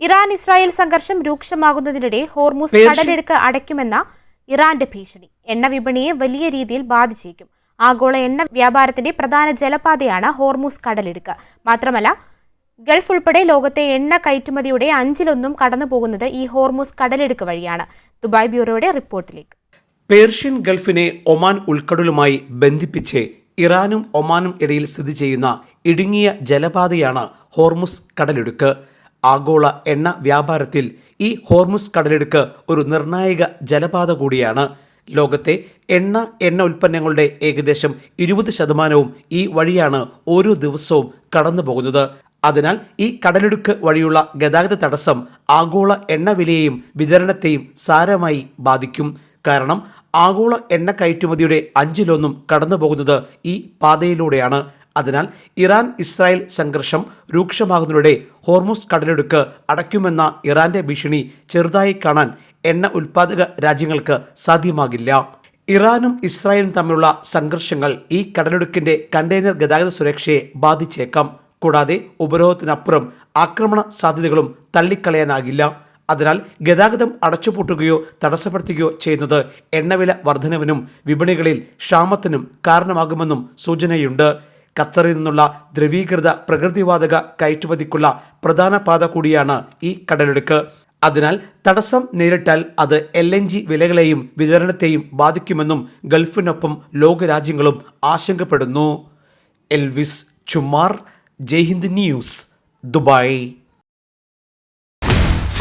Iran Israel സംഘർഷം രൂക്ഷമാകുന്നതിനിടെ Hormuz കടലെടുക്ക് അടയ്ക്കുമെന്ന ഇറാന്റെ ഭീഷണി. എണ്ണ വിപണിയെ വലിയ രീതിയിൽ ബാധിച്ചേക്കും. ആഗോള എണ്ണ വ്യാപാരത്തിന്റെ പ്രധാന ജലപാതയാണ് ഹോർമൂസ് കടലെടുക്ക്. മാത്രമല്ല ഗൾഫ് ഉൾപ്പെടെ ലോകത്തെ എണ്ണ കയറ്റുമതിയുടെ അഞ്ചിലൊന്നും കടന്നു പോകുന്നത് ഈ ഹോർമൂസ് കടലെടുക്ക് വഴിയാണ്. ദുബായ് ബ്യൂറോയുടെ റിപ്പോർട്ടിലേക്ക്. പേർഷ്യൻ ഗൾഫിനെ ഒമാൻ ഉൾക്കടലുമായി ബന്ധിപ്പിച്ച് ഇറാനും ഒമാനും ഇടയിൽ സ്ഥിതി ചെയ്യുന്ന ഇടുങ്ങിയ ജലപാതയാണ് ഹോർമുസ് കടലിടുക്ക്. ആഗോള എണ്ണ വ്യാപാരത്തിൽ ഈ ഹോർമുസ് കടലെടുക്ക് ഒരു നിർണായക ജലപാത കൂടിയാണ്. ലോകത്തെ എണ്ണ എണ്ണ ഉൽപ്പന്നങ്ങളുടെ ഏകദേശം ഇരുപത് ശതമാനവും ഈ വഴിയാണ് ഓരോ ദിവസവും കടന്നു പോകുന്നത്. അതിനാൽ ഈ കടലിടുക്ക് വഴിയുള്ള ഗതാഗത തടസ്സം ആഗോള എണ്ണ വിലയെയും വിതരണത്തെയും സാരമായി ബാധിക്കും. കാരണം ആഗോള എണ്ണ കയറ്റുമതിയുടെ അഞ്ചിലൊന്നും കടന്നു പോകുന്നത് ഈ പാതയിലൂടെയാണ്. അതിനാൽ ഇറാൻ ഇസ്രായേൽ സംഘർഷം രൂക്ഷമാകുന്നതിലൂടെ ഹോർമുസ് കടലെടുക്ക് അടയ്ക്കുമെന്ന ഇറാന്റെ ഭീഷണി ചെറുതായി കാണാൻ എണ്ണ ഉൽപ്പാദക രാജ്യങ്ങൾക്ക് സാധ്യമാകില്ല. ഇറാനും ഇസ്രായേലും തമ്മിലുള്ള സംഘർഷങ്ങൾ ഈ കടലെടുക്കിന്റെ കണ്ടെയ്നർ ഗതാഗത സുരക്ഷയെ ബാധിച്ചേക്കാം. കൂടാതെ ഉപരോധത്തിനപ്പുറം ആക്രമണ സാധ്യതകളും തള്ളിക്കളയാനാകില്ല. അതിനാൽ ഗതാഗതം അടച്ചുപൂട്ടുകയോ തടസ്സപ്പെടുത്തുകയോ ചെയ്യുന്നത് എണ്ണവില വർധനവിനും വിപണികളിൽ ക്ഷാമത്തിനും കാരണമാകുമെന്നും സൂചനയുണ്ട്. ഖത്തറിൽ നിന്നുള്ള ദ്രവീകൃത പ്രകൃതിവാതക കയറ്റുമതിക്കുള്ള പ്രധാന പാത കൂടിയാണ് ഈ കടലെടുക്ക് അതിനാൽ തടസ്സം നേരിട്ടാൽ അത് എൽ എൻ ജി വിലകളെയും വിതരണത്തെയും ബാധിക്കുമെന്നും ഗൾഫിനൊപ്പം ലോകരാജ്യങ്ങളും ആശങ്കപ്പെടുന്നു. Elvis Chummar Jaihind news Dubai.